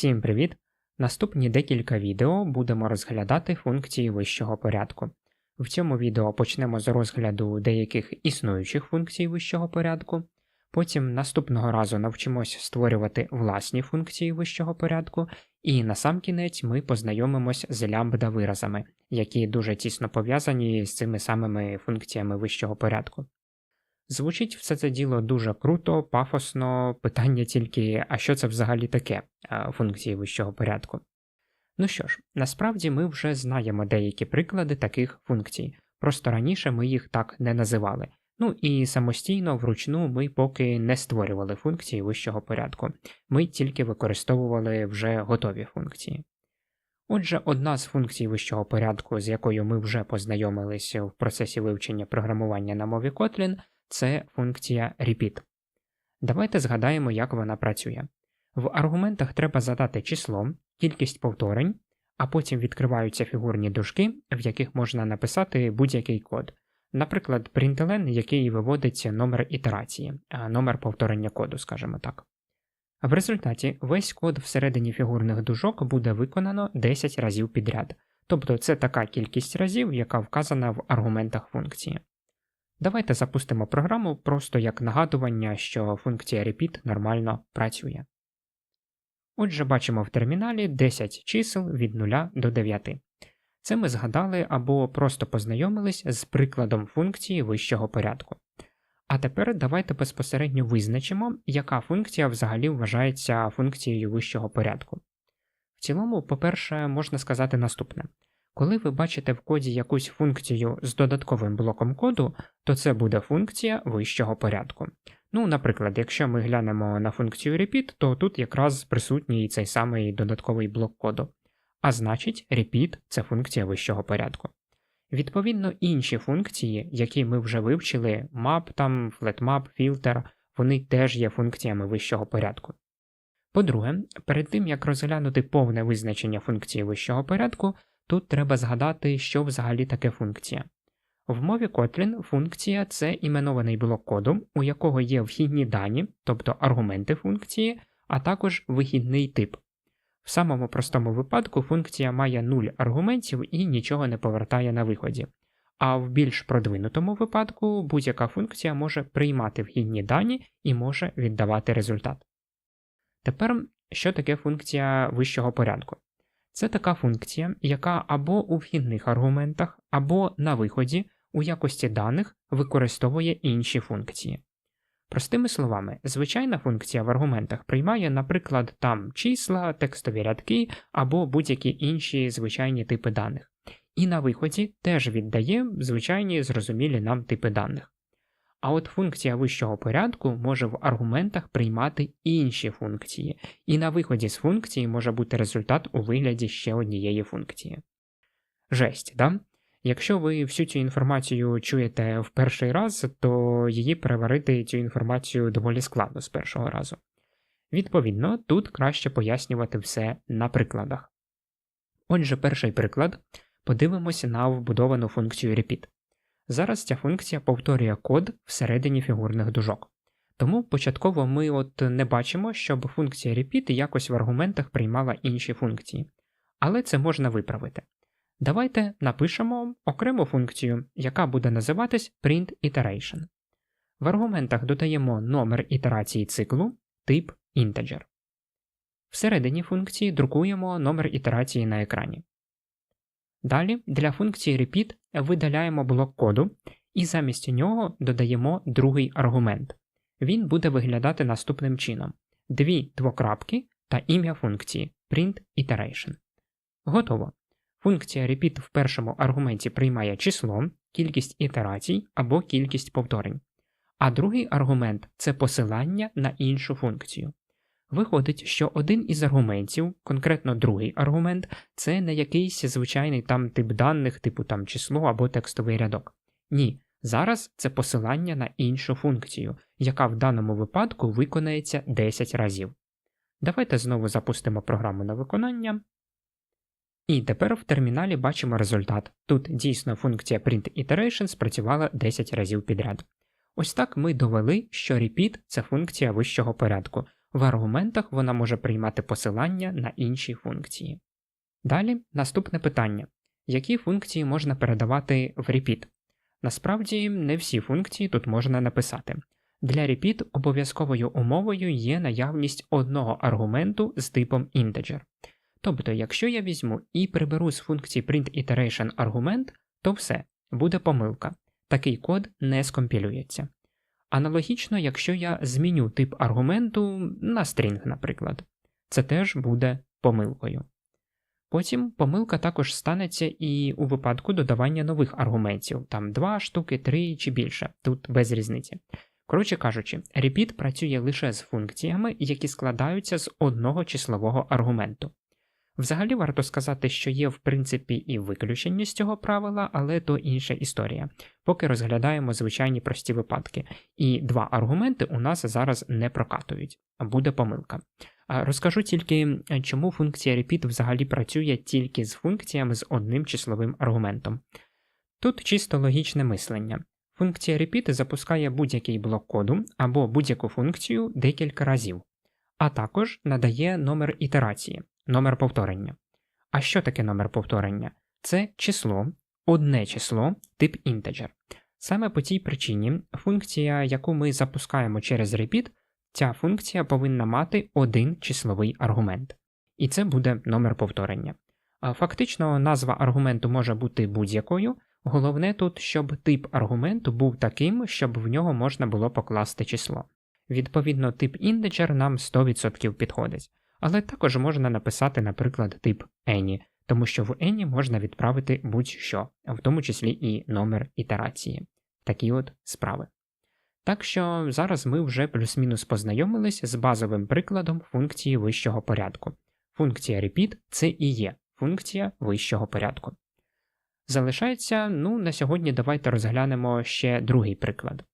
Всім привіт! Наступні декілька відео будемо розглядати функції вищого порядку. В цьому відео почнемо з розгляду деяких існуючих функцій вищого порядку, потім наступного разу навчимось створювати власні функції вищого порядку, і насамкінець ми познайомимось з лямбда-виразами, які дуже тісно пов'язані з цими самими функціями вищого порядку. Звучить все це діло дуже круто, пафосно, питання тільки, а що це взагалі таке функції вищого порядку. Ну що ж, насправді ми вже знаємо деякі приклади таких функцій, просто раніше ми їх так не називали. Ну і самостійно вручну ми поки не створювали функції вищого порядку, ми тільки використовували вже готові функції. Отже, одна з функцій вищого порядку, з якою ми вже познайомилися в процесі вивчення програмування на мові Kotlin, це функція repeat. Давайте згадаємо, як вона працює. В аргументах треба задати число, кількість повторень, а потім відкриваються фігурні дужки, в яких можна написати будь-який код. Наприклад, println, який виводить номер ітерації, номер повторення коду, скажімо так. В результаті весь код всередині фігурних дужок буде виконано 10 разів підряд, тобто це така кількість разів, яка вказана в аргументах функції. Давайте запустимо програму просто як нагадування, що функція repeat нормально працює. Отже, бачимо в терміналі 10 чисел від 0 до 9. Це ми згадали або просто познайомились з прикладом функції вищого порядку. А тепер давайте безпосередньо визначимо, яка функція взагалі вважається функцією вищого порядку. В цілому, по-перше, можна сказати наступне. Коли ви бачите в коді якусь функцію з додатковим блоком коду, то це буде функція вищого порядку. Ну, наприклад, якщо ми глянемо на функцію repeat, то тут якраз присутній цей самий додатковий блок коду. А значить, repeat це функція вищого порядку. Відповідно, інші функції, які ми вже вивчили, map, там, flatmap, filter, вони теж є функціями вищого порядку. По-друге, перед тим як розглянути повне визначення функції вищого порядку, тут треба згадати, що взагалі таке функція. В мові Kotlin функція це іменований блок коду, у якого є вхідні дані, тобто аргументи функції, а також вихідний тип. В самому простому випадку функція має 0 аргументів і нічого не повертає на виході. А в більш продвинутому випадку будь-яка функція може приймати вхідні дані і може віддавати результат. Тепер, що таке функція вищого порядку? Це така функція, яка або у вхідних аргументах, або на виході у якості даних використовує інші функції. Простими словами, звичайна функція в аргументах приймає, наприклад, там числа, текстові рядки або будь-які інші звичайні типи даних, і на виході теж віддає звичайні зрозумілі нам типи даних. А от функція вищого порядку може в аргументах приймати інші функції, і на виході з функції може бути результат у вигляді ще однієї функції. Жесть, да? Якщо ви всю цю інформацію чуєте в перший раз, то її переварити цю інформацію доволі складно з першого разу. Відповідно, тут краще пояснювати все на прикладах. Отже, перший приклад подивимося на вбудовану функцію repeat. Зараз ця функція повторює код всередині фігурних дужок. Тому початково ми от не бачимо, щоб функція repeat якось в аргументах приймала інші функції. Але це можна виправити. Давайте напишемо окрему функцію, яка буде називатись printIteration. В аргументах додаємо номер ітерації циклу, тип integer. Всередині функції друкуємо номер ітерації на екрані. Далі для функції repeat видаляємо блок коду і замість нього додаємо другий аргумент. Він буде виглядати наступним чином: дві двокрапки та ім'я функції printIteration. Готово. Функція repeat в першому аргументі приймає число, кількість ітерацій або кількість повторень, а другий аргумент це посилання на іншу функцію. Виходить, що один із аргументів, конкретно другий аргумент, це не якийсь звичайний там тип даних, типу там число або текстовий рядок. Ні, зараз це посилання на іншу функцію, яка в даному випадку виконається 10 разів. Давайте знову запустимо програму на виконання І тепер в терміналі бачимо результат. Тут дійсно функція printIteration спрацювала 10 разів підряд. Ось так ми довели, що repeat – це функція вищого порядку. В аргументах вона може приймати посилання на інші функції. Далі наступне питання: які функції можна передавати в repeat? Насправді, не всі функції тут можна написати. Для repeat обов'язковою умовою є наявність одного аргументу з типом integer. Тобто, якщо я візьму і приберу з функції printIteration аргумент, то все, буде помилка. Такий код не скомпілюється. Аналогічно, якщо я зміню тип аргументу на string, наприклад, це теж буде помилкою. Потім помилка також станеться і у випадку додавання нових аргументів, там 2 штуки, 3 чи більше, тут без різниці. Коротше кажучи, repeat працює лише з функціями, які складаються з одного числового аргументу. Взагалі варто сказати, що є в принципі і виключення з цього правила, але то інша історія, поки розглядаємо звичайні прості випадки, і два аргументи у нас зараз не прокатують, буде помилка. Розкажу тільки, чому функція repeat взагалі працює тільки з функціями з одним числовим аргументом. Тут чисто логічне мислення. Функція repeat запускає будь-який блок коду або будь-яку функцію декілька разів, а також надає номер ітерації номер повторення. А що таке номер повторення? Це число, одне число, тип integer. Саме по цій причині функція, яку ми запускаємо через repeat, ця функція повинна мати один числовий аргумент. І це буде номер повторення. Фактично, назва аргументу може бути будь-якою. Головне тут, щоб тип аргументу був таким, щоб в нього можна було покласти число. Відповідно, тип integer нам 100% підходить. Але також можна написати, наприклад, тип Any, тому що в Any можна відправити будь-що, в тому числі і номер ітерації. Такі от справи. Так що зараз ми вже плюс-мінус познайомились з базовим прикладом функції вищого порядку. Функція repeat це і є функція вищого порядку. Залишається, ну, на сьогодні давайте розглянемо ще другий приклад.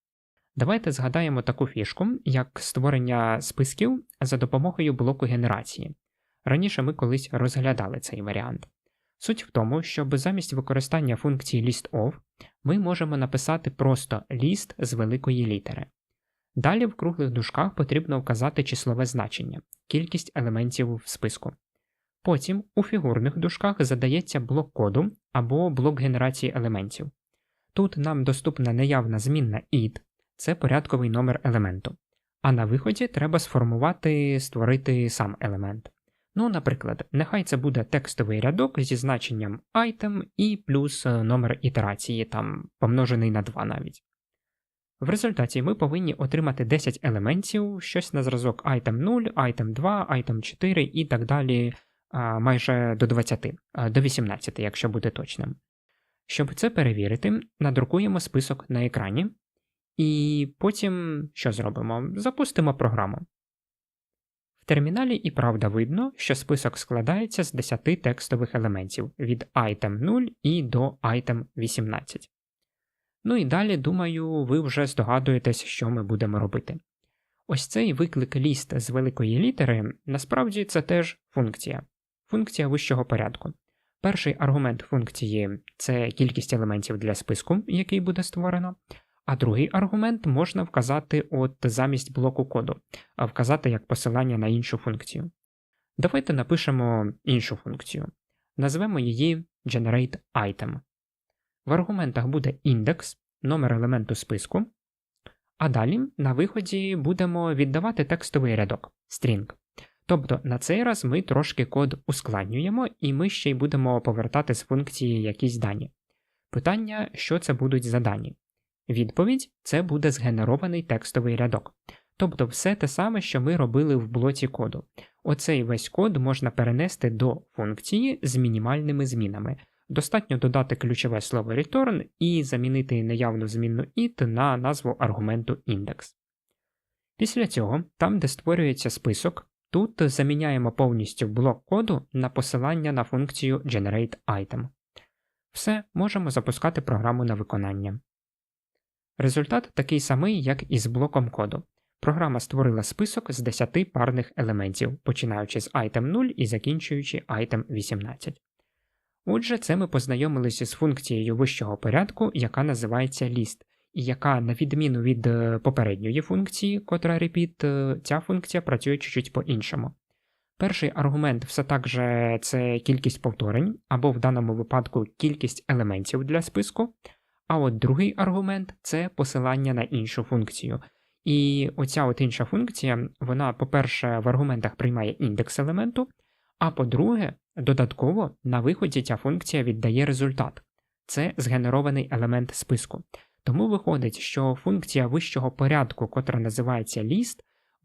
Давайте згадаємо таку фішку, як створення списків за допомогою блоку генерації. Раніше ми колись розглядали цей варіант. Суть в тому, щоб замість використання функції listOf ми можемо написати просто list з великої літери. Далі в круглих дужках потрібно вказати числове значення, кількість елементів в списку. Потім у фігурних дужках задається блок коду або блок генерації елементів. Тут нам доступна неявна змінна id, це порядковий номер елементу. А на виході треба сформувати, створити сам елемент. Ну, наприклад, нехай це буде текстовий рядок зі значенням item і плюс е, номер ітерації, там помножений на 2 навіть. В результаті ми повинні отримати 10 елементів, щось на зразок item 0, item 2, item 4 і так далі майже до 20, до 18, якщо бути точним. Щоб це перевірити, надрукуємо список на екрані і потім що зробимо? Запустимо програму. В терміналі і правда видно, що список складається з 10 текстових елементів від item 0 і до item 18. Ну і далі, думаю, ви вже здогадуєтесь, що ми будемо робити. Ось цей виклик ліст з великої літери насправді це теж функція, функція вищого порядку. Перший аргумент функції це кількість елементів для списку, який буде створено. А другий аргумент можна вказати от замість блоку коду, а вказати як посилання на іншу функцію. Давайте напишемо іншу функцію. Назвемо її GenerateItem. В аргументах буде індекс, номер елементу списку. А далі на виході будемо віддавати текстовий рядок string. Тобто на цей раз ми трошки код ускладнюємо, і ми ще й будемо повертати з функції якісь дані. Питання, що це будуть за дані. Відповідь це буде згенерований текстовий рядок. Тобто все те саме, що ми робили в блоці коду. Оцей весь код можна перенести до функції з мінімальними змінами. Достатньо додати ключове слово return і замінити неявну змінну it на назву аргументу index. Після цього, там, де створюється список, тут заміняємо повністю блок коду на посилання на функцію GenerateItem. Все, можемо запускати програму на виконання. Результат такий самий, як і з блоком коду. Програма створила список з 10 парних елементів, починаючи з item 0 і закінчуючи item 18. Отже, це ми познайомилися з функцією вищого порядку, яка називається list, і яка, на відміну від е, попередньої функції, котра repeat, е, ця функція працює чуть-чуть по-іншому. Перший аргумент все так же це кількість повторень, або в даному випадку кількість елементів для списку. А от другий аргумент це посилання на іншу функцію. І оця от інша функція, вона, по-перше, в аргументах приймає індекс елементу, а по-друге, додатково на виході ця функція віддає результат. Це згенерований елемент списку. Тому виходить, що функція вищого порядку, котра називається list,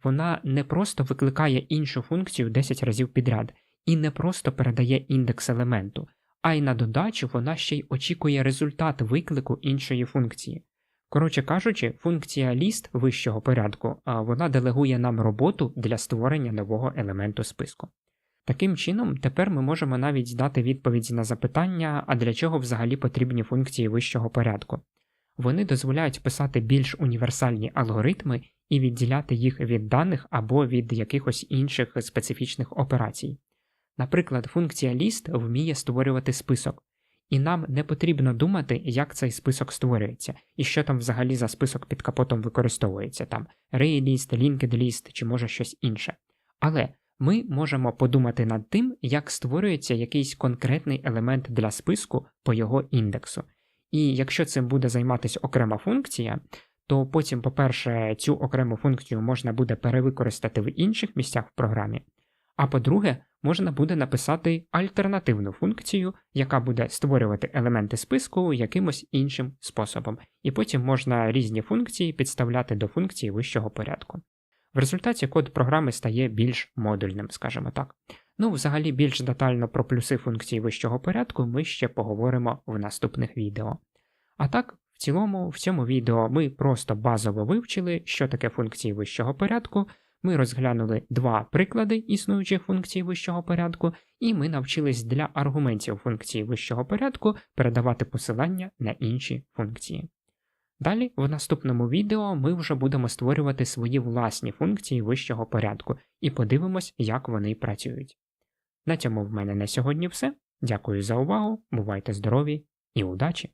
вона не просто викликає іншу функцію 10 разів підряд, і не просто передає індекс елементу, а й на додачу вона ще й очікує результат виклику іншої функції. Коротше кажучи, функція list вищого порядку вона делегує нам роботу для створення нового елементу списку. Таким чином, тепер ми можемо навіть дати відповідь на запитання, а для чого взагалі потрібні функції вищого порядку. Вони дозволяють писати більш універсальні алгоритми і відділяти їх від даних або від якихось інших специфічних операцій. Наприклад, функція list вміє створювати список, і нам не потрібно думати, як цей список створюється, і що там взагалі за список під капотом використовується там ArrayList, LinkedList чи може щось інше. Але ми можемо подумати над тим, як створюється якийсь конкретний елемент для списку по його індексу. І якщо цим буде займатися окрема функція, то потім, по-перше, цю окрему функцію можна буде перевикористати в інших місцях в програмі. А по-друге, можна буде написати альтернативну функцію, яка буде створювати елементи списку якимось іншим способом, і потім можна різні функції підставляти до функції вищого порядку. В результаті код програми стає більш модульним, скажімо так. Ну, взагалі, більш детально про плюси функції вищого порядку ми ще поговоримо в наступних відео. А так, в цілому, в цьому відео ми просто базово вивчили, що таке функції вищого порядку. Ми розглянули два приклади існуючих функцій вищого порядку, і ми навчились для аргументів функції вищого порядку передавати посилання на інші функції. Далі, в наступному відео, ми вже будемо створювати свої власні функції вищого порядку і подивимось, як вони працюють. На цьому в мене на сьогодні все. Дякую за увагу, бувайте здорові і удачі!